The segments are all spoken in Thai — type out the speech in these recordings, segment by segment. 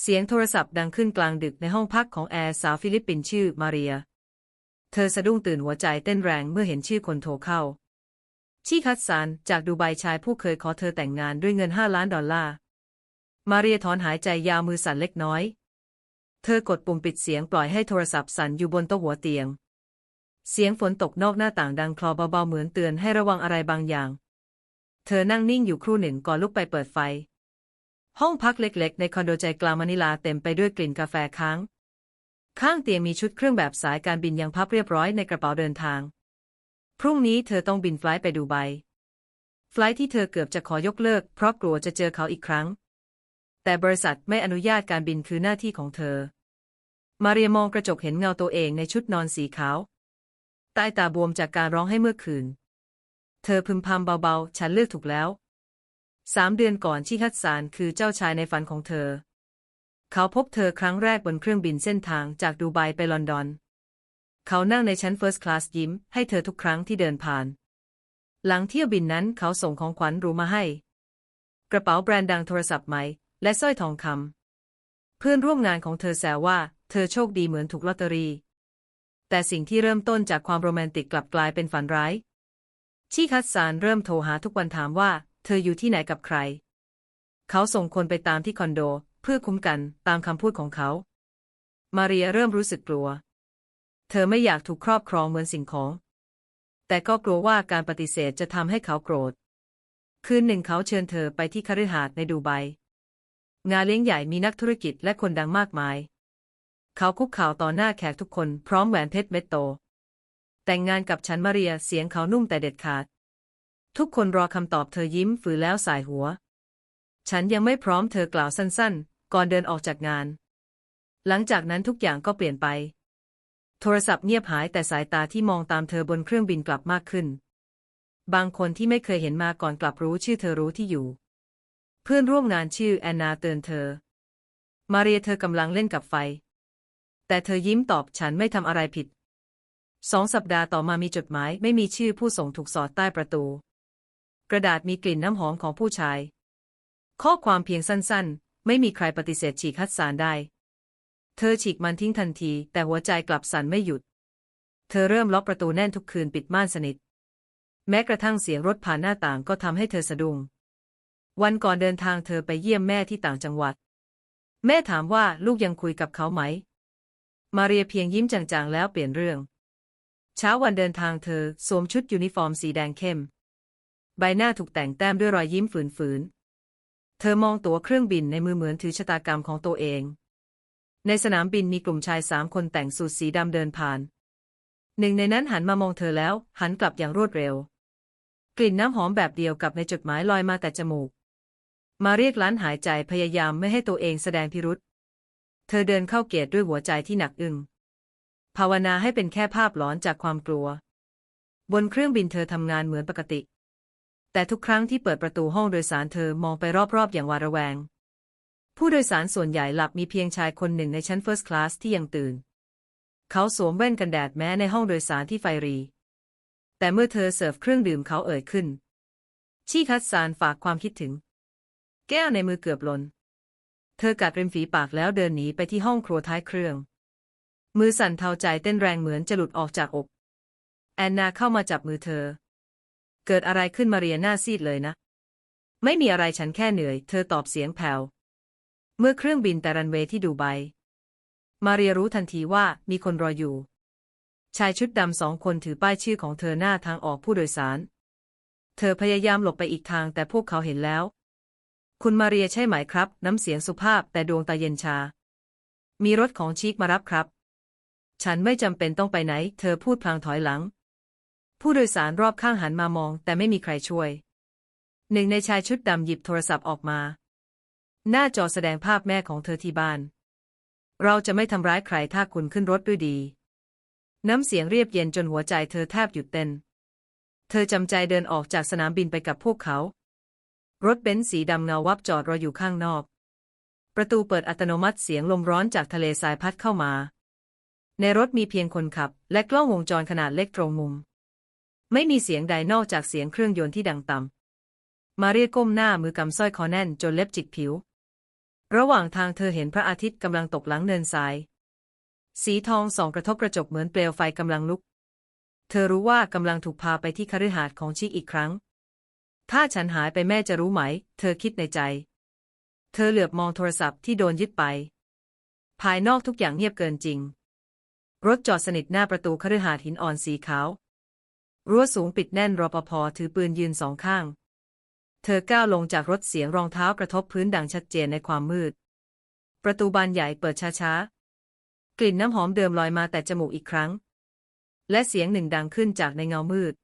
เสียงโทรศัพท์ดังขึ้นกลางดึกในห้องพักของแอร์สาวฟิลิปปินส์ชื่อมาเรีย เธอสะดุ้งตื่นหัวใจเต้นแรงเมื่อเห็นชื่อคนโทรเข้าชีคัตซานจากดูไบชายผู้เคยขอเธอแต่งงานด้วยเงิน 5 ล้านดอลลาร์ มาเรียถอนหายใจยาวมือสั่นเล็กน้อย เธอกดปุ่มปิดเสียงปล่อยให้โทรศัพท์สั่นอยู่บนโต๊ะหัวเตียง เสียงฝนตกนอกหน้าต่างดังคลอเบาๆเหมือนเตือนให้ระวังอะไรบางอย่าง เธอนั่งนิ่งอยู่ครู่หนึ่งก่อนลุกไปเปิดไฟ ห้องพักเล็กๆ ในคอนโดใจกลางมะนิลาเต็มไปด้วยกลิ่นกาแฟค้าง ข้างเตียงมีชุดเครื่องแบบสายการบินยังพับเรียบร้อยในกระเป๋าเดินทาง พรุ่งนี้เธอต้องบินไฟล์ไปดูไบ ไฟล์ที่เธอเกือบจะขอยกเลิก เพราะกลัวจะเจอเขาอีกครั้ง แต่บริษัทไม่อนุญาตการบินคือหน้าที่ของเธอ มาเรียมองกระจกเห็นเงาตัวเองในชุดนอนสีขาว ใต้ตาบวมจากการร้องให้เมื่อคืน เธอพึมพำเบาๆ ฉันเลือกถูกแล้ว สามเดือนก่อนชิคัตซานคือเจ้าชายในฝันของเธอ เขาพบเธอครั้งแรกบนเครื่องบินเส้นทางจากดูไบไปลอนดอน เขานั่งในชั้นเฟิร์สคลาสยิ้มให้เธอทุกครั้งที่เดินผ่าน หลังเที่ยวบินนั้นเขาส่งของขวัญรูมาให้ กระเป๋าแบรนด์ดังโทรศัพท์ใหม่และสร้อยทองคำเพื่อนร่วมงานของเธอแซวว่า เธอโชคดีเหมือนถูกลอตเตอรี่ แต่สิ่งที่เริ่มต้นจากความโรแมนติกกลับกลายเป็นฝันร้ายชีคัตซานเริ่มโทรหาทุกวันถามว่า เธออยู่ที่ไหนกับใคร เขาส่งคนไปตามที่คอนโด เพื่อคุ้มกันตามคำพูดของเขา มาเรียเริ่มรู้สึกกลัว เธอไม่อยากถูกครอบครองเหมือนสิ่งของ แต่ก็กลัวว่าการปฏิเสธจะทำให้เขาโกรธ คืนหนึ่งเขาเชิญเธอไปที่คฤหาสน์ในดูไบ งานเลี้ยงใหญ่มีนักธุรกิจและคนดังมากมาย เขาคุกเข่าต่อหน้าแขกทุกคนพร้อมแหวนเพชรเม็ดโต แต่งงานกับฉันมาเรียเสียงเขานุ่มแต่เด็ดขาด ทุกคนรอคำตอบเธอยิ้มฝืนแล้วสายหัว ฉันยังไม่พร้อมเธอกล่าวสั้นๆ ก่อนเดินออกจากงาน หลังจากนั้นทุกอย่างก็เปลี่ยนไป โทรศัพท์เงียบหายแต่สายตาที่มองตามเธอบนเครื่องบินกลับมากขึ้น บางคนที่ไม่เคยเห็นมาก่อนกลับรู้ชื่อเธอรู้ที่อยู่ เพื่อนร่วมงานชื่อแอนนาเตือนเธอ มาเรียเธอกำลังเล่นกับไฟ แต่เธอยิ้มตอบฉันไม่ทำอะไรผิดสองสัปดาห์ต่อมามีจดหมายไม่มีชื่อผู้ส่งถูกสอดใต้ประตู กระดาษมีกลิ่นน้ำหอมของผู้ชาย ข้อความเพียงสั้นๆ ไม่มีใครปฏิเสธฉีกคัดสารได้ เธอฉีกมันทิ้งทันที แต่หัวใจกลับสั่นไม่หยุด เธอเริ่มล็อกประตูแน่นทุกคืนปิดม่านสนิท แม้กระทั่งเสียงรถผ่านหน้าต่างก็ทำให้เธอสะดุ้ง วันก่อนเดินทางเธอไปเยี่ยมแม่ที่ต่างจังหวัด แม่ถามว่าลูกยังคุยกับเขาไหม มาเรียเพียงยิ้มจางๆแล้วเปลี่ยนเรื่อง เช้าวันเดินทางเธอสวมชุดยูนิฟอร์มสีแดงเข้ม ใบหน้าถูกแต่งแต้มด้วยรอยยิ้มฝืนๆ เธอมองตั๋วเครื่องบินในมือเหมือนถือชะตากรรมของตัวเอง ในสนามบินมีกลุ่มชายสามคนแต่งสูทสีดำเดินผ่าน หนึ่งในนั้นหันมามองเธอแล้ว หันกลับอย่างรวดเร็ว กลิ่นน้ำหอมแบบเดียวกับในจดหมายลอยมาแต่จมูก มาเรียกล้านหายใจพยายามไม่ให้ตัวเองแสดงพิรุษ เธอเดินเข้าเกตด้วยหัวใจที่หนักอึ้งภาวนาให้เป็นแค่ภาพหลอนจากความกลัว บนเครื่องบินเธอทำงานเหมือนปกติ แต่ทุกครั้งที่เปิดประตูห้องโดยสารเธอมองไปรอบๆ อย่างหวาดระแวง ผู้โดยสารส่วนใหญ่หลับมีเพียงชายคนหนึ่งในชั้นเฟิร์สคลาสที่ยังตื่น เขาสวมแว่นกันแดดแม้ในห้องโดยสารที่ไฟรี แต่เมื่อเธอเสิร์ฟเครื่องดื่มเขาเอ่ยขึ้น ชีคัตซานฝากความคิดถึง แก้วในมือเกือบหล่นเธอกัดริมฝีปากแล้วเดินหนีไปที่ห้องครัวท้ายเครื่อง มือสั่นเทาใจเต้นแรงเหมือนจะหลุดออกจากอก แอนนาเข้ามาจับมือเธอ เกิดอะไรขึ้นมาเรียหน้าซีดเลยนะ ไม่มีอะไรฉันแค่เหนื่อย เธอตอบเสียงแผ่ว เมื่อเครื่องบินแต่รันเวย์ที่ดูไบ มาเรียรู้ทันทีว่ามีคนรออยู่ ชายชุดดำสองคนถือป้ายชื่อของเธอหน้าทางออกผู้โดยสาร เธอพยายามหลบไปอีกทางแต่พวกเขาเห็นแล้ว คุณมาเรียใช่ไหมครับ น้ำเสียงสุภาพแต่ดวงตาเย็นชา มีรถของชีกมารับครับ ฉันไม่จำเป็นต้องไปไหน เธอพูดพลางถอยหลัง ผู้โดยสารรอบข้างหันมามอง แต่ไม่มีใครช่วย หนึ่งในชายชุดดำหยิบโทรศัพท์ออกมา หน้าจอแสดงภาพแม่ของเธอที่บ้าน เราจะไม่ทำร้ายใครถ้าคุณขึ้นรถด้วยดี น้ำเสียงเรียบเย็นจนหัวใจเธอแทบหยุดเต้น เธอจำใจเดินออกจากสนามบินไปกับพวกเขา รถเบนซ์สีดำเงาวับจอดรออยู่ข้างนอก ประตูเปิดอัตโนมัติเสียงลมร้อนจากทะเลทรายพัดเข้ามา ในรถมีเพียงคนขับ และกล้องวงจรขนาดเล็กตรงมุม ไม่มีเสียงใดนอกจากเสียงเครื่องยนต์ที่ดังต่ำมาเรียก้มหน้ามือกำสร้อยคอแน่นจนเล็บจิกผิว ระหว่างทางเธอเห็นพระอาทิตย์กำลังตกหลังเนินทราย สีทองส่องกระทบกระจกเหมือนเปลวไฟกำลังลุก เธอรู้ว่ากำลังถูกพาไปที่คฤหาสน์ของชิกอีกครั้ง ถ้าฉันหายไปแม่จะรู้ไหม เธอคิดในใจ เธอเหลือบมองโทรศัพท์ที่โดนยึดไป ภายนอกทุกอย่างเงียบเกินจริงรถจอดสนิทหน้าประตูคฤหาสน์หินอ่อนสีขาว รั้วสูงปิดแน่นรปภถือปืนยืนสองข้าง เธอก้าวลงจากรถเสียงรองเท้ากระทบพื้นดังชัดเจนในความมืด ประตูบานใหญ่เปิดช้าๆ กลิ่นน้ำหอมเดิมลอยมาแต่จมูกอีกครั้ง และเสียงหนึ่งดังขึ้นจากในเงามืด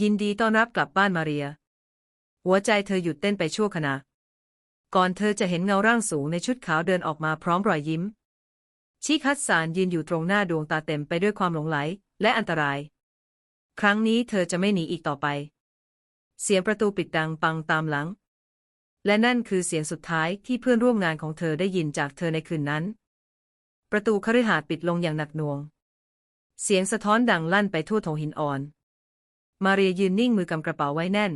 ยินดีต้อนรับกลับบ้านมาเรีย หัวใจเธอหยุดเต้นไปชั่วขณะ ก่อนเธอจะเห็นเงาร่างสูงในชุดขาวเดินออกมาพร้อมรอยยิ้ม ชิคัตสารยืนอยู่ตรงหน้าดวงตาเต็มไปด้วยความหลงไหลและอันตราย ครั้งนี้เธอจะไม่หนีอีกต่อไป เสียงประตูปิดดังปังตามหลัง และนั่นคือเสียงสุดท้ายที่เพื่อนร่วมงานของเธอได้ยินจากเธอในคืนนั้น ประตูคฤหาสน์ปิดลงอย่างหนักหน่วง เสียงสะท้อนดังลั่นไปทั่วโถงหินอ่อน มาเรียยืนนิ่งมือกำกระเป๋าไว้แน่น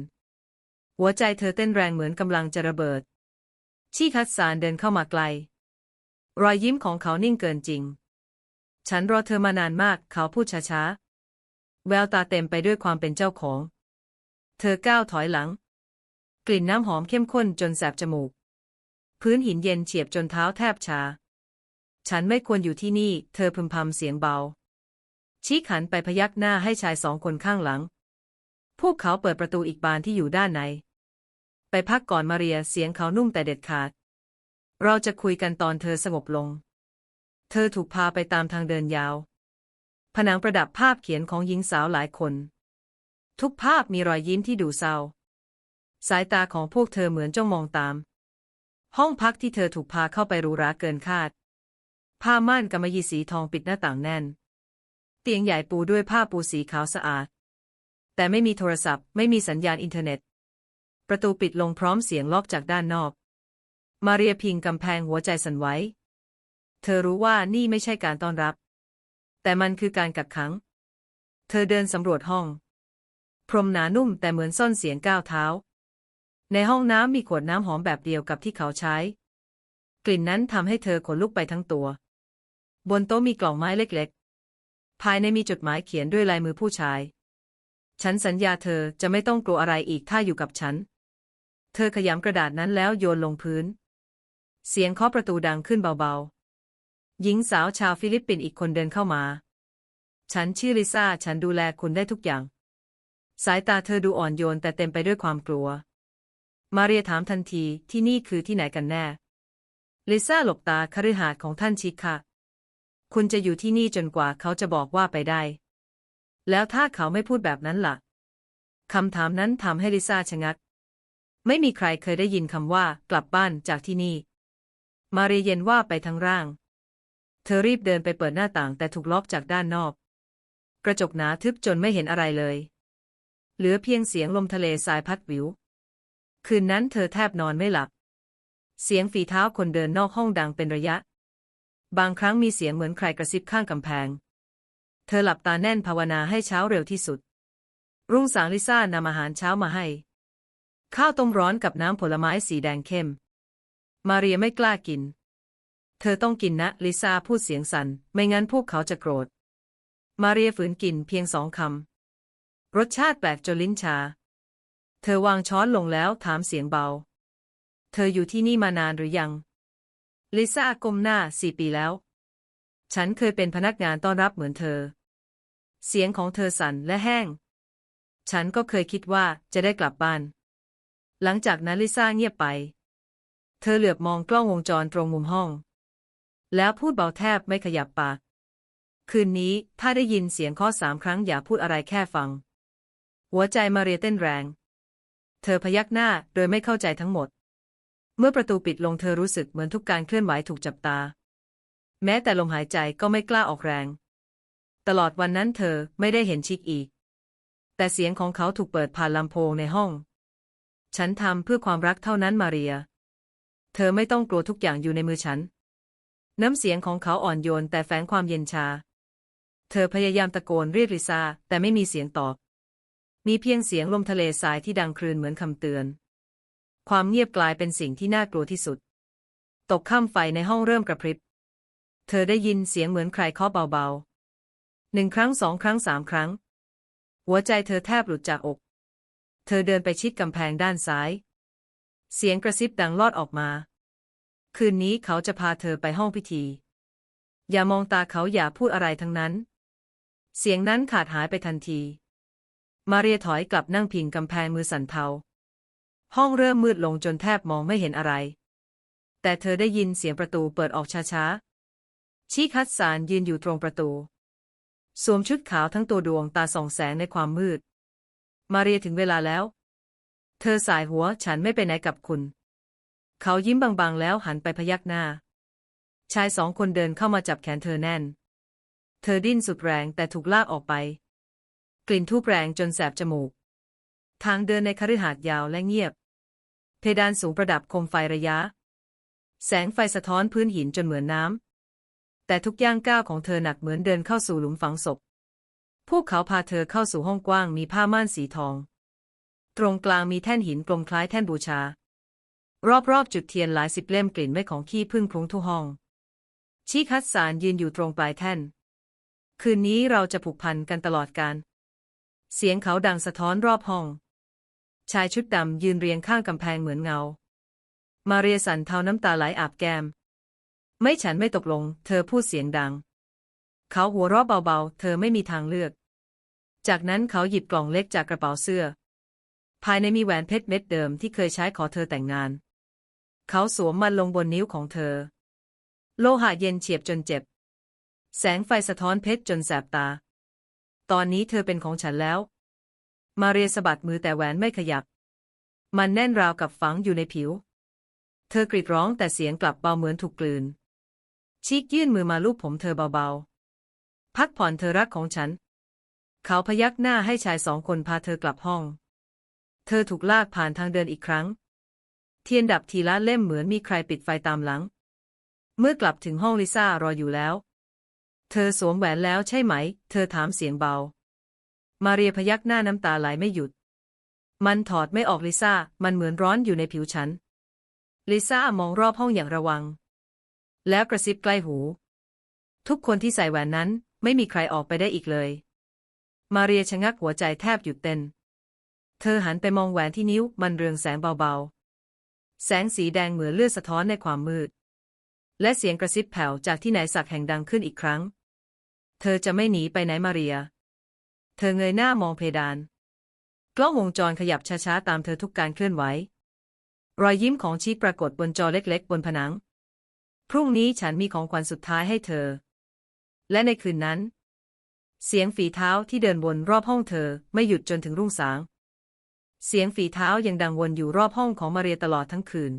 หัวใจเธอเต้นแรงเหมือนกำลังจะระเบิด ชีคัตสารเดินเข้ามาไกล รอยยิ้มของเขานิ่งเกินจริง ฉันรอเธอมานานมาก เขาพูดช้าๆ แววตาเต็มไปด้วยความเป็นเจ้าของ เธอก้าวถอยหลัง กลิ่นน้ำหอมเข้มข้นจนแสบจมูก พื้นหินเย็นเฉียบจนเท้าแทบชา ฉันไม่ควรอยู่ที่นี่ เธอพึมพำเสียงเบา ชี้ขันไปพยักหน้าให้ชายสองคนข้างหลัง พวกเขาเปิดประตูอีกบานที่อยู่ด้านใน ไปพักก่อนมาเรียเสียงเขานุ่มแต่เด็ดขาด เราจะคุยกันตอนเธอสงบลง เธอถูกพาไปตามทางเดินยาว ผนังประดับภาพเขียนของหญิงสาวหลายคน ทุกภาพมีรอยยิ้มที่ดูเศร้า สายตาของพวกเธอเหมือนจ้องมองตาม ห้องพักที่เธอถูกพาเข้าไปรูราเกินคาด ผ้าม่านกำมะหยี่สีทองปิดหน้าต่างแน่น เตียงใหญ่ปูด้วยผ้าปูสีขาวสะอาด แต่ไม่มีโทรศัพท์ไม่มีสัญญาณอินเทอร์เน็ต ประตูปิดลงพร้อมเสียงล็อกจากด้านนอก มาเรียพิงกำแพงหัวใจสั่นไหวเธอรู้ว่านี่ไม่ใช่การต้อนรับ แต่มันคือการกักขัง เธอเดินสำรวจห้อง พรมหนานุ่มแต่เหมือนซ่อนเสียงก้าวเท้า ในห้องน้ำมีขวดน้ำหอมแบบเดียวกับที่เขาใช้ กลิ่นนั้นทำให้เธอขนลุกไปทั้งตัว บนโต๊ะมีกล่องไม้เล็กๆ ภายในมีจดหมายเขียนด้วยลายมือผู้ชาย ฉันสัญญาเธอจะไม่ต้องกลัวอะไรอีกถ้าอยู่กับฉัน เธอขยำกระดาษนั้นแล้วโยนลงพื้น เสียงเคาะประตูดังขึ้นเบาๆ หญิงสาวชาวฟิลิปปินส์อีกคนเดินเข้ามา ฉันชื่อลิซ่า ฉันดูแลคุณได้ทุกอย่าง สายตาเธอดูอ่อนโยนแต่เต็มไปด้วยความกลัว มาเรียถามทันที ที่นี่คือที่ไหนกันแน่ ลิซ่าหลบตาคฤหาสน์ของท่านชิคค่ะคุณจะอยู่ที่นี่จนกว่าเขาจะบอกว่าไปได้ แล้วถ้าเขาไม่พูดแบบนั้นล่ะ คำถามนั้นทำให้ลิซ่าชะงัก ไม่มีใครเคยได้ยินคำว่ากลับบ้านจากที่นี่ มาเรียเย็นว่าไปทั้งร่าง เธอรีบเดินไปเปิดหน้าต่างแต่ถูกล็อกจากด้านนอก กระจกหนาทึบจนไม่เห็นอะไรเลย เหลือเพียงเสียงลมทะเลสายพัดวิว คืนนั้นเธอแทบนอนไม่หลับ เสียงฝีเท้าคนเดินนอกห้องดังเป็นระยะ บางครั้งมีเสียงเหมือนใครกระซิบข้างกำแพง เธอหลับตาแน่นภาวนาให้เช้าเร็วที่สุด รุ่งสางลิซ่านำอาหารเช้ามาให้ ข้าวต้มร้อนกับน้ำผลไม้สีแดงเข้ม มาเรียไม่กล้ากิน เธอต้องกินนะ ลิซ่าพูดเสียงสัน่น ไม่งั้นพวกเขาจะโกรธ มาเรียฝืนกินเพียงสองคำ รสชาติแปลกจนลิ้นชา เธอวางช้อนลงแล้วถามเสียงเบา เธออยู่ที่นี่มานานหรือยัง ลิซ่าก้มหน้าสี่ปีแล้ว ฉันเคยเป็นพนักงานต้อนรับเหมือนเธอ เสียงของเธอสั่นและแห้ง ฉันก็เคยคิดว่าจะได้กลับบ้าน หลังจากนั้นลิซ่าเงียบไป เธอเหลือบมองกล้องวงจรตรงมุมห้อง แล้วพูดเบาแทบไม่ขยับปาก คืนนี้ถ้าได้ยินเสียงเคาะสามครั้งอย่าพูดอะไรแค่ฟัง หัวใจมาเรียเต้นแรง เธอพยักหน้าโดยไม่เข้าใจทั้งหมด เมื่อประตูปิดลงเธอรู้สึกเหมือนทุกการเคลื่อนไหวถูกจับตา แม้แต่ลมหายใจก็ไม่กล้าออกแรง ตลอดวันนั้นเธอไม่ได้เห็นชิกอีก แต่เสียงของเขาถูกเปิดผ่านลำโพงในห้อง ฉันทำเพื่อความรักเท่านั้นมาเรีย เธอไม่ต้องกลัวทุกอย่างอยู่ในมือฉัน น้ำเสียงของเขาอ่อนโยนแต่แฝงความเย็นชา เธอพยายามตะโกนเรียกลิซาแต่ไม่มีเสียงตอบ มีเพียงเสียงลมทะเลทรายที่ดังครืนเหมือนคำเตือน ความเงียบกลายเป็นสิ่งที่น่ากลัวที่สุด ตกค่ำไฟในห้องเริ่มกระพริบ เธอได้ยินเสียงเหมือนใครเคาะเบาๆหนึ่งครั้งสองครั้งสามครั้ง หัวใจเธอแทบหลุดจากอก เธอเดินไปชิดกำแพงด้านซ้าย เสียงกระซิบดังลอดออกมา คืนนี้เขาจะพาเธอไปห้องพิธี อย่ามองตาเขาอย่าพูดอะไรทั้งนั้น เสียงนั้นขาดหายไปทันที มาเรียถอยกลับนั่งพิงกำแพงมือสั่นเทา ห้องเริ่มมืดลงจนแทบมองไม่เห็นอะไร แต่เธอได้ยินเสียงประตูเปิดออกช้าๆ ชีคัตสารยืนอยู่ตรงประตู สวมชุดขาวทั้งตัวดวงตาส่องแสงในความมืด มาเรียถึงเวลาแล้ว เธอสายหัวฉันไม่ไปไหนกับคุณ เขายิ้มบางๆแล้วหันไปพยักหน้า ชายสองคนเดินเข้ามาจับแขนเธอแน่น เธอดิ้นสุดแรงแต่ถูกลากออกไป กลิ่นทูบแรงจนแสบจมูก ทางเดินในคฤหาสน์ยาวและเงียบ เพดานสูงประดับโคมไฟระยะ แสงไฟสะท้อนพื้นหินจนเหมือนน้ำ แต่ทุกย่างก้าวของเธอหนักเหมือนเดินเข้าสู่หลุมฝังศพ พวกเขาพาเธอเข้าสู่ห้องกว้างมีผ้าม่านสีทอง ตรงกลางมีแท่นหินกลมคล้ายแท่นบูชา รอบๆจุดเทียนหลายสิบเล่มกลิ่นไม่ของขี้ผึ้งพรุงทั่ห้อง ชี้คัตสารยืนอยู่ตรงปลายแท่น คืนนี้เราจะผูกพันกันตลอดกาลเสียงเขาดังสะท้อนรอบห้อง ชายชุดดำยืนเรียงข้างกำแพงเหมือนเงา มาเรียสันเทาน้ำตาไหลอาบแก้ม ไม่ฉันไม่ตกลง เธอพูดเสียงดัง เขาหัวเราะเบาๆ เธอไม่มีทางเลือก จากนั้นเขาหยิบกล่องเล็กจากกระเป๋าเสื้อ ภายในมีแหวนเพชรเม็ดเดิมที่เคยใช้ขอเธอแต่งงาน เขาสวมมันลงบนนิ้วของเธอ โลหะเย็นเฉียบจนเจ็บ แสงไฟสะท้อนเพชรจนแสบตา ตอนนี้เธอเป็นของฉันแล้ว มาเรียสะบัดมือแต่แหวนไม่ขยับ มันแน่นราวกับฝังอยู่ในผิว เธอกรีดร้องแต่เสียงกลับเบาเหมือนถูกกลืนชีกยื่นมือมาลูบผมเธอเบาๆ พักผ่อนเธอรักของฉัน เขาพยักหน้าให้ชายสองคนพาเธอกลับห้อง เธอถูกลากผ่านทางเดินอีกครั้ง เทียนดับทีละเล่มเหมือนมีใครปิดไฟตามหลัง เมื่อกลับถึงห้องลิซ่ารออยู่แล้ว เธอสวมแหวนแล้วใช่ไหม เธอถามเสียงเบา มาเรียพยักหน้าน้ำตาไหลไม่หยุด มันถอดไม่ออกลิซ่า มันเหมือนร้อนอยู่ในผิวฉัน ลิซ่ามองรอบห้องอย่างระวัง แล้วกระซิบใกล้หู ทุกคนที่ใส่แหวนนั้นไม่มีใครออกไปได้อีกเลย มาเรียชะงักหัวใจแทบหยุดเต้น เธอหันไปมองแหวนที่นิ้วมันเรืองแสงเบาๆ แสงสีแดงเหมือนเลือดสะท้อนในความมืด และเสียงกระซิบแผ่วจากที่ไหนสักแห่งดังขึ้นอีกครั้ง เธอจะไม่หนีไปไหนมาเรีย เธอเงยหน้ามองเพดาน กล้องวงจรขยับช้าๆตามเธอทุกการเคลื่อนไหว รอยยิ้มของชีปรากฏบนจอเล็กๆ บนผนัง พรุ่งนี้ฉันมีของขวัญสุดท้ายให้เธอ และในคืนนั้น เสียงฝีเท้าที่เดินวนรอบห้องเธอไม่หยุดจนถึงรุ่งสาง เสียงฝีเท้ายังดังวนอยู่รอบห้องของมาเรียตลอดทั้งคืน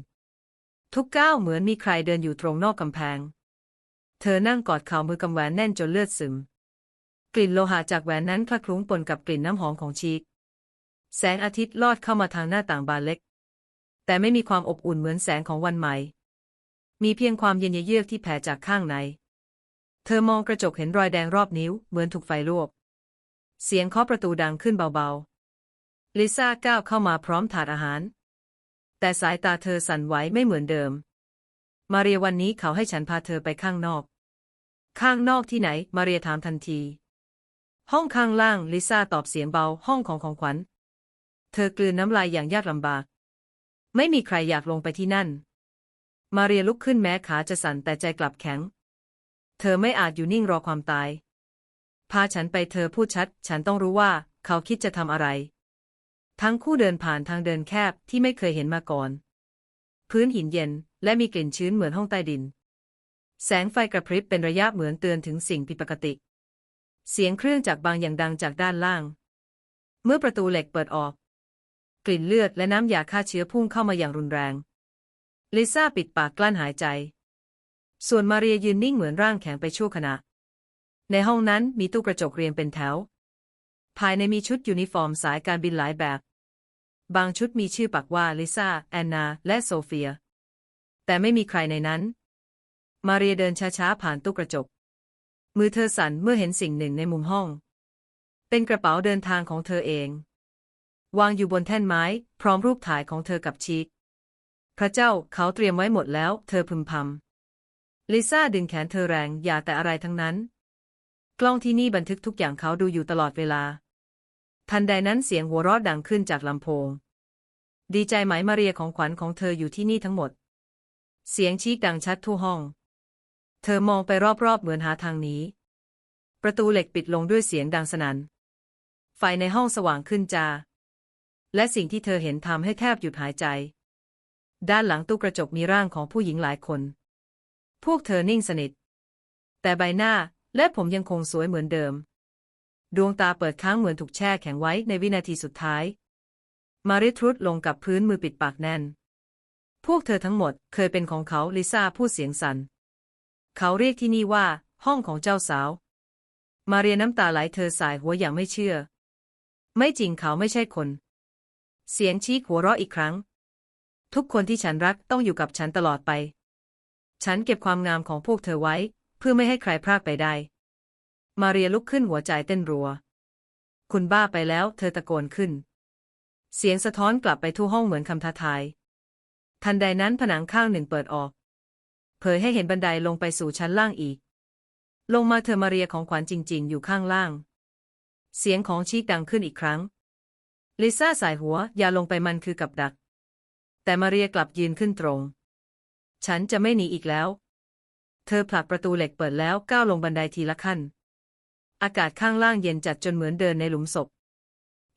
ทุกก้าวเหมือนมีใครเดินอยู่ตรงนอกกำแพง เธอนั่งกอดเข่ามือกำแหวนแน่นจนเลือดซึม กลิ่นโลหะจากแหวนนั้นคละคลุ้งปนกับกลิ่นน้ำหอมของชีก แสงอาทิตย์ลอดเข้ามาทางหน้าต่างบานเล็ก แต่ไม่มีความอบอุ่นเหมือนแสงของวันใหม่ มีเพียงความเย็นเยือกที่แผ่จากข้างใน เธอมองกระจกเห็นรอยแดงรอบนิ้วเหมือนถูกไฟลวก เสียงเคาะประตูดังขึ้นเบาๆ ลิซ่าก้าวเข้ามาพร้อมถาดอาหาร แต่สายตาเธอสั่นไหวไม่เหมือนเดิม มาเรียวันนี้เขาให้ฉันพาเธอไปข้างนอก ข้างนอกที่ไหน มาเรียถามทันที ห้องข้างล่างลิซ่าตอบเสียงเบาห้องของของขวัญ เธอกลืนน้ำลายอย่างยากลำบาก ไม่มีใครอยากลงไปที่นั่น มาเรียลุกขึ้นแม้ขาจะสั่นแต่ใจกลับแข็ง เธอไม่อาจอยู่นิ่งรอความตาย พาฉันไปเธอพูดชัด ฉันต้องรู้ว่า เขาคิดจะทำอะไร ทั้งคู่เดินผ่านทางเดินแคบที่ไม่เคยเห็นมาก่อน พื้นหินเย็นและมีกลิ่นชื้นเหมือนห้องใต้ดิน แสงไฟกระพริบเป็นระยะเหมือนเตือนถึงสิ่งผิดปกติ เสียงเครื่องจักรบางอย่างดังจากด้านล่าง เมื่อประตูเหล็กเปิดออก กลิ่นเลือดและน้ำยาฆ่าเชื้อพุ่งเข้ามาอย่างรุนแรง ลิซ่าปิดปากกลั้นหายใจ ส่วนมาเรียยืนนิ่งเหมือนร่างแข็งไปชั่วขณะ ในห้องนั้นมีตู้กระจกเรียงเป็นแถว ภายในมีชุดยูนิฟอร์มสายการบินหลายแบบ บางชุดมีชื่อปักว่าลิซ่า แอนนา และโซเฟีย แต่ไม่มีใครในนั้น มาเรียเดินช้าๆ ผ่านตู้กระจก มือเธอสั่นเมื่อเห็นสิ่งหนึ่งในมุมห้อง เป็นกระเป๋าเดินทางของเธอเอง วางอยู่บนแท่นไม้ พร้อมรูปถ่ายของเธอกับชีก พระเจ้าเขาเตรียมไว้หมดแล้ว เธอพึมพำลิซ่าดึงแขนเธอแรงอย่าแต่อะไรทั้งนั้น กล้องที่นี่บันทึกทุกอย่างเขาดูอยู่ตลอดเวลา ทันใดนั้นเสียงหัวเราะดังขึ้นจากลำโพง ดีใจไหมมาเรียของขวัญของเธออยู่ที่นี่ทั้งหมด เสียงชีกดังชัดทั่วห้อง เธอมองไปรอบๆเหมือนหาทางหนี้ ประตูเหล็กปิดลงด้วยเสียงดังสนัน่น ไฟในห้องสว่างขึ้นจ้าและสิ่งที่เธอเห็นทำให้แทบหยุดหายใจ ด้านหลังตู้กระจกมีร่างของผู้หญิงหลายคน พวกเธอนิ่งสนิท แต่ใบหน้าและผมยังคงสวยเหมือนเดิม ดวงตาเปิดค้างเหมือนถูกแช่แข็งไว้ในวินาทีสุดท้าย มาริทรุดลงกับพื้นมือปิดปากแน่น พวกเธอทั้งหมดเคยเป็นของเขาลิซ่าพูดเสียงสัน่น เขาเรียกที่นี่ว่า ห้องของเจ้าสาว มาเรียน้ำตาไหลเธอสายหัวอย่างไม่เชื่อ ไม่จริงเขาไม่ใช่คน เสียงชี้หัวเราะอีกครั้ง ทุกคนที่ฉันรักต้องอยู่กับฉันตลอดไป ฉันเก็บความงามของพวกเธอไว้ เพื่อไม่ให้ใครพรากไปได้ มาเรียลุกขึ้นหัวใจเต้นรัว คุณบ้าไปแล้ว เธอตะโกนขึ้น เสียงสะท้อนกลับไปทั่วห้องเหมือนคำท้าทาย ทันใดนั้นผนังข้างหนึ่งเปิดออก เผยให้เห็นบันไดลงไปสู่ชั้นล่างอีก ลงมาเธอมาเรียของขวัญจริง ๆ อยู่ข้างล่าง เสียงของชีกดังขึ้นอีกครั้ง ลิซ่าสายหัวอย่าลงไปมันคือกับดัก แต่มาเรียกลับยืนขึ้นตรง ฉันจะไม่หนีอีกแล้ว เธอผลักประตูเหล็กเปิดแล้วก้าวลงบันไดทีละขั้น อากาศข้างล่างเย็นจัดจนเหมือนเดินในหลุมศพ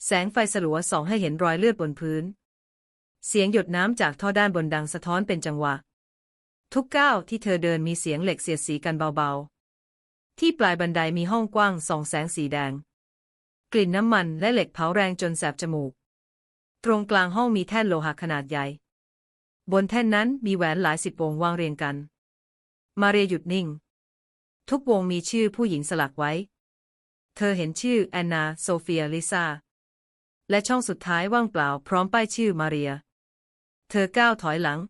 แสงไฟสลัวส่องให้เห็นรอยเลือดบนพื้น เสียงหยดน้ำจากท่อด้านบนดังสะท้อนเป็นจังหวะ ทุกก้าวที่เธอเดินมีเสียงเหล็กเสียดสีกันเบาๆ ที่ปลายบันไดมีห้องกว้างส่องแสงสีแดง กลิ่นน้ำมันและเหล็กเผาแรงจนแสบจมูก ตรงกลางห้องมีแท่นโลหะขนาดใหญ่ บนแท่นนั้นมีแหวนหลายสิบวงวางเรียงกัน มาเรียหยุดนิ่ง ทุกวงมีชื่อผู้หญิงสลักไว้ เธอเห็นชื่อแอนนา โซเฟีย ลิซา และช่องสุดท้ายว่างเปล่าพร้อมป้ายชื่อมาเรีย เธอก้าวถอยหลัง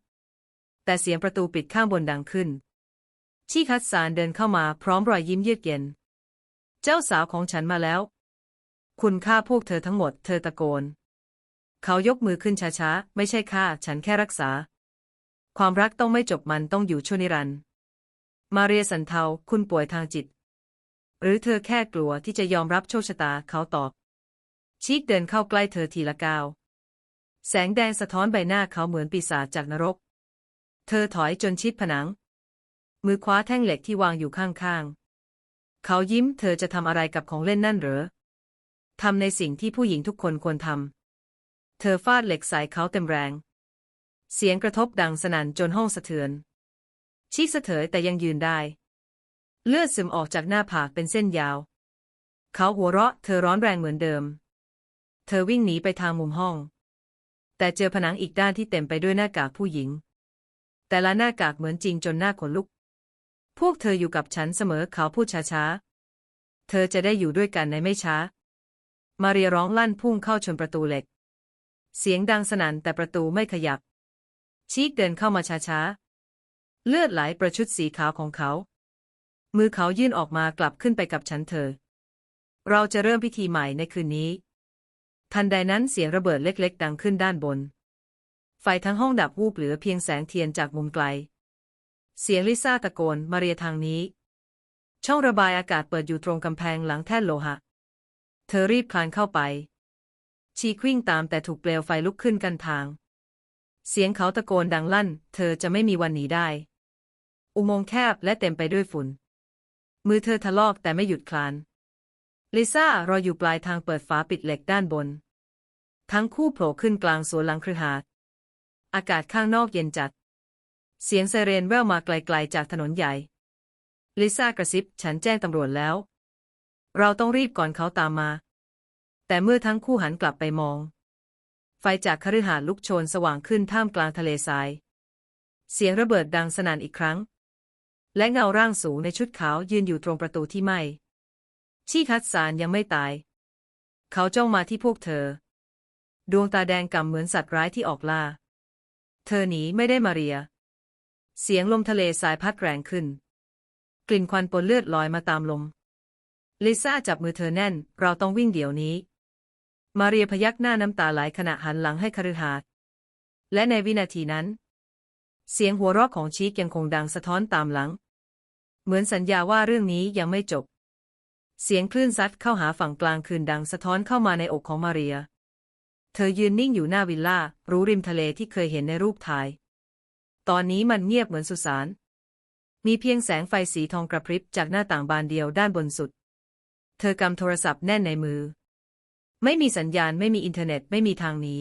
แต่เสียงประตูปิดข้างบนดังขึ้น ชีคัตสารเดินเข้ามาพร้อมรอยยิ้มเยือกเย็น เจ้าสาวของฉันมาแล้ว คุณฆ่าพวกเธอทั้งหมด เธอตะโกน เขายกมือขึ้นช้าๆ ไม่ใช่ฆ่า ฉันแค่รักษา ความรักต้องไม่จบมันต้องอยู่ชั่วนิรันดร์มาเรียสันเทา คุณป่วยทางจิต หรือเธอแค่กลัวที่จะยอมรับโชคชะตาเขาตอบ ชีกเดินเข้าใกล้เธอทีละก้าว แสงแดงสะท้อนใบหน้าเขาเหมือนปีศาจจากนรก เธอถอยจนชิดผนัง มือคว้าแท่งเหล็กที่วางอยู่ข้างๆ เขายิ้มเธอจะทำอะไรกับของเล่นนั่นเหรอทำในสิ่งที่ผู้หญิงทุกคนควรทำ เธอฟาดเหล็กใส่เขาเต็มแรง เสียงกระทบดังสนั่นจนห้องสะเทือน ชีกสะเถยแต่ยังยืนได้ เลือดซึมออกจากหน้าผากเป็นเส้นยาว เขาหัวเราะเธอร้อนแรงเหมือนเดิม เธอวิ่งหนีไปทางมุมห้อง แต่เจอผนังอีกด้านที่เต็มไปด้วยหน้ากากผู้หญิง แต่ละหน้ากากเหมือนจริงจนหน้าขนลุก พวกเธออยู่กับฉันเสมอเขาพูดช้าๆ เธอจะได้อยู่ด้วยกันในไม่ช้า มาเรียร้องลั่นพุ่งเข้าชนประตูเหล็ก เสียงดังสนั่นแต่ประตูไม่ขยับชีกเดินเข้ามาช้าๆ เลือดไหลประชุดสีขาวของเขา มือเขายื่นออกมากลับขึ้นไปกับฉันเธอ เราจะเริ่มพิธีใหม่ในคืนนี้ ทันใดนั้นเสียงระเบิดเล็กๆ ดังขึ้นด้านบน ไฟทั้งห้องดับวูบเหลือเพียงแสงเทียนจากมุมไกล เสียงลิซ่าตะโกนมาเรียทางนี้ ช่องระบายอากาศเปิดอยู่ตรงกำแพงหลังแท่นโลหะ เธอรีบคลานเข้าไป ชีควิ่งตามแต่ถูกเปลวไฟลุกขึ้นกันทาง เสียงเขาตะโกนดังลั่น เธอจะไม่มีวันหนีได้ อุโมงค์แคบและเต็มไปด้วยฝุ่น มือเธอทะลอกแต่ไม่หยุดคลาน ลิซ่ารออยู่ปลายทางเปิดฝาปิดเหล็กด้านบน ทั้งคู่โผล่ขึ้นกลางสวนหลังคฤหาสน์อากาศข้างนอกเย็นจัด เสียงไซเรนแว่วมาไกลๆจากถนนใหญ่ ลิซ่ากระซิบฉันแจ้งตำรวจแล้ว เราต้องรีบก่อนเขาตามมา แต่เมื่อทั้งคู่หันกลับไปมอง ไฟจากคฤหาสน์ลุกโชนสว่างขึ้นท่ามกลางทะเลทราย เสียงระเบิดดังสนั่นอีกครั้ง และเงาร่างสูงในชุดขาวยืนอยู่ตรงประตูที่ไหม้ชีคัตสารยังไม่ตาย เขาจ้องมาที่พวกเธอ ดวงตาแดงกำเหมือนสัตว์ร้ายที่ออกล่า เธอหนีไม่ได้มาเรีย เสียงลมทะเลสายพัดแรงขึ้น กลิ่นควันปนเลือดลอยมาตามลม ลิซ่าจับมือเธอแน่น เราต้องวิ่งเดี๋ยวนี้ มาเรียพยักหน้าน้ำตาไหลขณะหันหลังให้คฤหาสน์และในวินาทีนั้น เสียงหัวเราะของชีกยังคงดังสะท้อนตามหลัง เหมือนสัญญาว่าเรื่องนี้ยังไม่จบ เสียงคลื่นซัดเข้าหาฝั่งกลางคืนดังสะท้อนเข้ามาในอกของมาเรีย เธอยืนนิ่งอยู่หน้าวิลล่า รู้ริมทะเลที่เคยเห็นในรูปถ่าย ตอนนี้มันเงียบเหมือนสุสาน มีเพียงแสงไฟสีทองกระพริบจากหน้าต่างบานเดียวด้านบนสุด เธอกำโทรศัพท์แน่นในมือ ไม่มีสัญญาณไม่มีอินเทอร์เน็ตไม่มีทางหนี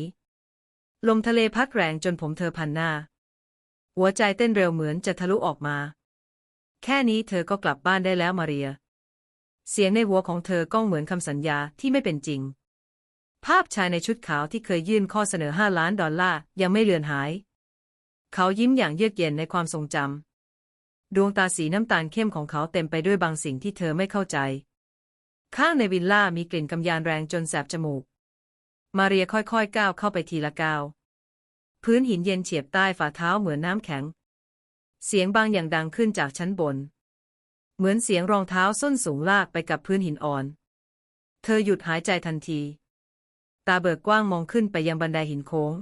ลมทะเลพัดแรงจนผมเธอพันหน้า หัวใจเต้นเร็วเหมือนจะทะลุออกมา แค่นี้เธอก็กลับบ้านได้แล้วมาเรีย เสียงในหัวของเธอก้องเหมือนคำสัญญาที่ไม่เป็นจริง ภาพชายในชุดขาวที่เคยยื่นข้อเสนอห้าล้านดอลลาร์ยังไม่เลือนหาย เขายิ้มอย่างเยือกเย็นในความทรงจำ ดวงตาสีน้ำตาลเข้มของเขาเต็มไปด้วยบางสิ่งที่เธอไม่เข้าใจ ข้างในวิลล่ามีกลิ่นกำยานแรงจนแสบจมูก มาเรียค่อยๆก้าวเข้าไปทีละก้าว พื้นหินเย็นเฉียบใต้ฝ่าเท้าเหมือนน้ำแข็ง เสียงบางอย่างดังขึ้นจากชั้นบน เหมือนเสียงรองเท้าส้นสูงลากไปกับพื้นหินอ่อน เธอหยุดหายใจทันที ตาเบิกกว้างมองขึ้นไปยังบันไดหินโค้ง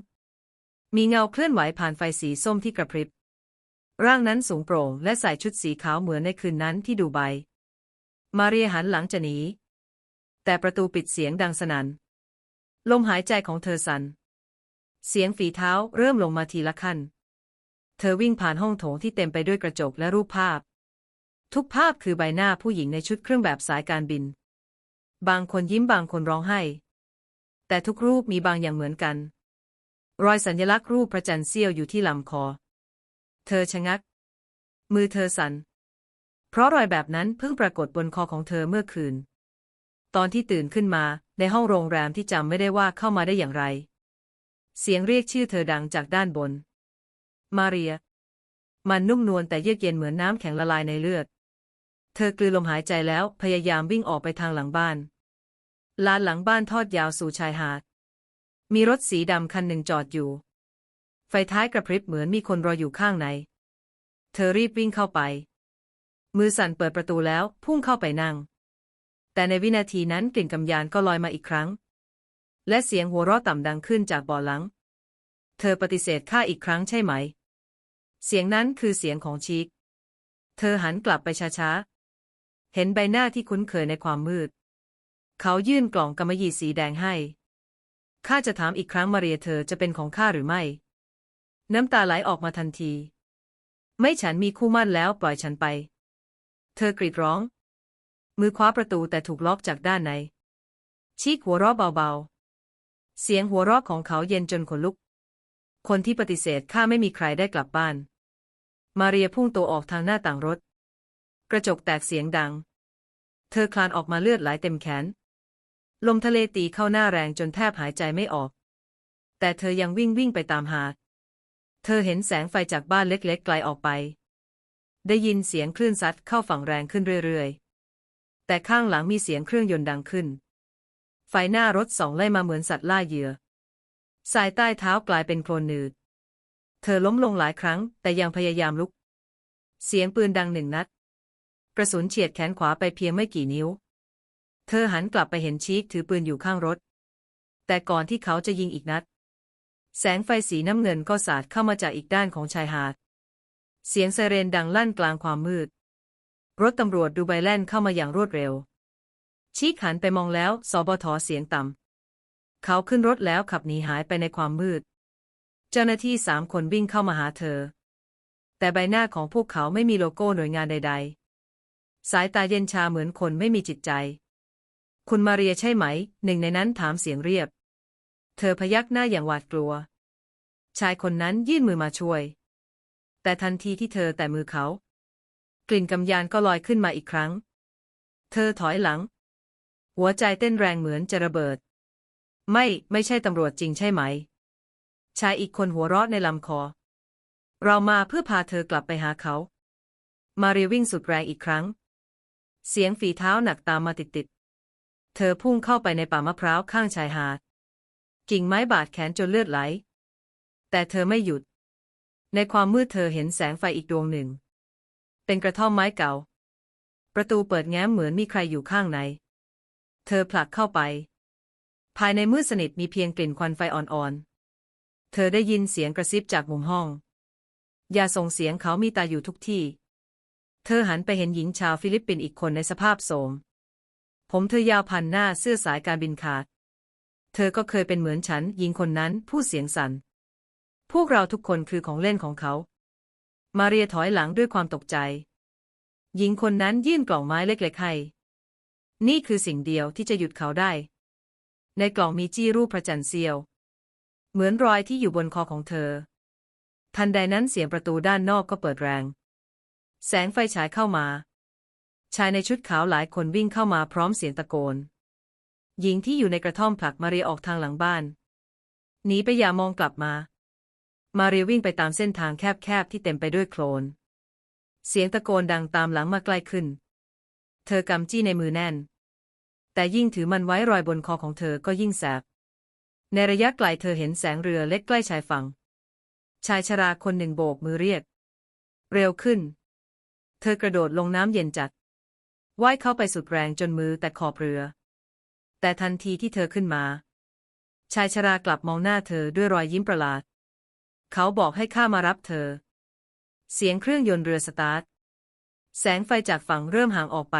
มีเงาเคลื่อนไหวผ่านไฟสีส้มที่กระพริบ ร่างนั้นสูงโปร่งและใส่ชุดสีขาวเหมือนในคืนนั้นที่ดูไบมาเรียหันหลังจะหนี แต่ประตูปิดเสียงดังสนัน่น ลมหายใจของเธอสัน่น เสียงฝีเท้าเริ่มลงมาทีละขั้น เธอวิ่งผ่านห้องโถงที่เต็มไปด้วยกระจกและรูปภาพ ทุกภาพคือใบหน้าผู้หญิงในชุดเครื่องแบบสายการบิน บางคนยิ้มบางคนร้องไห้ แต่ทุกรูปมีบางอย่างเหมือนกัน รอยสัญลักษณ์รูปพระจันทร์เสี้ยวอยู่ที่ลำคอ เธอชะงัก มือเธอสัน่นเพราะรอยแบบนั้นเพิ่งปรากฏบนคอของเธอเมื่อคืน ตอนที่ตื่นขึ้นมาในห้องโรงแรมที่จำไม่ได้ว่าเข้ามาได้อย่างไร เสียงเรียกชื่อเธอดังจากด้านบน มาเรีย มันนุ่มนวลแต่เยือกเย็นเหมือนน้ำแข็งละลายในเลือด เธอกลืนลมหายใจแล้วพยายามวิ่งออกไปทางหลังบ้านลานหลังบ้านทอดยาวสู่ชายหาด มีรถสีดำคันหนึ่งจอดอยู่ ไฟท้ายกระพริบเหมือนมีคนรออยู่ข้างใน เธอรีบวิ่งเข้าไป มือสั่นเปิดประตูแล้วพุ่งเข้าไปนั่ง แต่ในวินาทีนั้นกลิ่นกำยานก็ลอยมาอีกครั้ง และเสียงหัวเราะต่ำดังขึ้นจากบ่อหลัง เธอปฏิเสธข้าอีกครั้งใช่ไหม เสียงนั้นคือเสียงของชีกเธอหันกลับไปช้าๆ เห็นใบหน้าที่คุ้นเคยในความมืด เขายื่นกล่องกำมะหยี่สีแดงให้ ข้าจะถามอีกครั้งมาเรียเธอจะเป็นของข้าหรือไม่ น้ำตาไหลออกมาทันที ไม่ฉันมีคู่มั่นแล้วปล่อยฉันไป เธอกรีดร้อง มือคว้าประตูแต่ถูกล็อกจากด้านใน ชีกหัวเราะเบาๆ เสียงหัวเราะของเขาเย็นจนขนลุก คนที่ปฏิเสธข้าไม่มีใครได้กลับบ้าน มาเรียพุ่งตัวออกทางหน้าต่างรถ กระจกแตกเสียงดัง เธอคลานออกมาเลือดไหลเต็มแขน ลมทะเลตีเข้าหน้าแรงจนแทบหายใจไม่ออก แต่เธอยังวิ่งวิ่งไปตามหาเธอเห็นแสงไฟจากบ้านเล็กๆ ไกลออกไป ได้ยินเสียงคลื่นซัดเข้าฝั่งแรงขึ้นเรื่อยๆ แต่ข้างหลังมีเสียงเครื่องยนต์ดังขึ้น ไฟหน้ารถสองไล่มาเหมือนสัตว์ล่าเหยื่อ สายใต้เท้ากลายเป็นโคลนหนืด เธอล้มลงหลายครั้ง แต่ยังพยายามลุก เสียงปืนดังหนึ่งนัด กระสุนเฉียดแขนขวาไปเพียงไม่กี่นิ้ว เธอหันกลับไปเห็นชีกถือปืนอยู่ข้างรถ แต่ก่อนที่เขาจะยิงอีกนัด แสงไฟสีน้ำเงินก็สาดเข้ามาจากอีกด้านของชายหาด เสียงไซเรนดังลั่นกลางความมืด รถตำรวจดูไบแลนเข้ามาอย่างรวดเร็ว ชีกหันไปมองแล้วสบทเสียงต่ำเขาขึ้นรถแล้วขับหนีหายไปในความมืด เจ้าหน้าที่สามคนวิ่งเข้ามาหาเธอ แต่ใบหน้าของพวกเขาไม่มีโลโก้หน่วยงานใด ๆ สายตาเย็นชาเหมือนคนไม่มีจิตใจ คุณมาเรียใช่ไหม หนึ่งในนั้นถามเสียงเรียบ เธอพยักหน้าอย่างหวาดกลัว ชายคนนั้นยื่นมือมาช่วย แต่ทันทีที่เธอแต่มือเขา กลิ่นกำยานก็ลอยขึ้นมาอีกครั้ง เธอถอยหลัง หัวใจเต้นแรงเหมือนจะระเบิด ไม่ ไม่ใช่ตำรวจจริงใช่ไหม ชายอีกคนหัวเราะในลำคอ เรามาเพื่อพาเธอกลับไปหาเขา มาเรียวิ่งสุดแรงอีกครั้ง เสียงฝีเท้าหนักตามมาติดๆ เธอพุ่งเข้าไปในป่ามะพร้าวข้างชายหาด กิ่งไม้บาดแขนจนเลือดไหล แต่เธอไม่หยุด ในความมืดเธอเห็นแสงไฟอีกดวงหนึ่ง เป็นกระท่อมไม้เก่า ประตูเปิดแง้มเหมือนมีใครอยู่ข้างใน เธอผลักเข้าไป ภายในมืดสนิทมีเพียงกลิ่นควันไฟอ่อนๆ เธอได้ยินเสียงกระซิบจากมุมห้อง อย่าส่งเสียงเขามีตาอยู่ทุกที่ เธอหันไปเห็นหญิงชาวฟิลิปปินส์อีกคนในสภาพโสม ผมเธอยาวพันหน้าเสื้อสายการบินขาด เธอก็เคยเป็นเหมือนฉัน หญิงคนนั้นพูดเสียงสัน่น พวกเราทุกคนคือของเล่นของเขา มาเรียถอยหลังด้วยความตกใจ หญิงคนนั้นยื่นกล่องไม้เล็กๆให้นี่คือสิ่งเดียวที่จะหยุดเขาได้ ในกล่องมีจี้รูปพระจันทร์เสียว เหมือนรอยที่อยู่บนคอของเธอ ทันใดนั้นเสียงประตูด้านนอกก็เปิดแรง แสงไฟฉายเข้ามา ชายในชุดขาวหลายคนวิ่งเข้ามาพร้อมเสียงตะโกน หญิงที่อยู่ในกระท่อมผลักมาเรียออกทางหลังบ้าน หนีไปอย่ามองกลับมา มาเรียวิ่งไปตามเส้นทางแคบๆที่เต็มไปด้วยโคลน เสียงตะโกนดังตามหลังมาใกล้ขึ้น เธอกำจี้ในมือแน่น แต่ยิ่งถือมันไว้รอยบนคอของเธอก็ยิ่งแสบ ในระยะไกลเธอเห็นแสงเรือเล็กใกล้ชายฝั่ง ชายชราคนหนึ่งโบกมือเรียก เร็วขึ้น เธอกระโดดลงน้ำเย็นจัดว่ายเข้าไปสุดแรงจนมือแต่ขอบเรือ แต่ทันทีที่เธอขึ้นมา ชายชรากลับมองหน้าเธอด้วยรอยยิ้มประหลาด เขาบอกให้ข้ามารับเธอ เสียงเครื่องยนต์เรือสตาร์ท แสงไฟจากฝั่งเริ่มห่างออกไป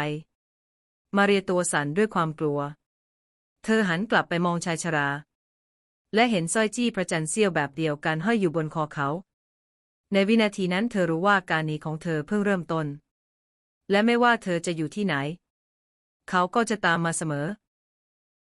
มาเรียตัวสั่นด้วยความกลัว เธอหันกลับไปมองชายชรา และเห็นสร้อยจี้พระจันทร์เสี้ยวแบบเดียวกันห้อยอยู่บนคอเขา ในวินาทีนั้นเธอรู้ว่าการหนีของเธอเพิ่งเริ่มต้น และไม่ว่าเธอจะอยู่ที่ไหน เขาก็จะตามมาเสมอ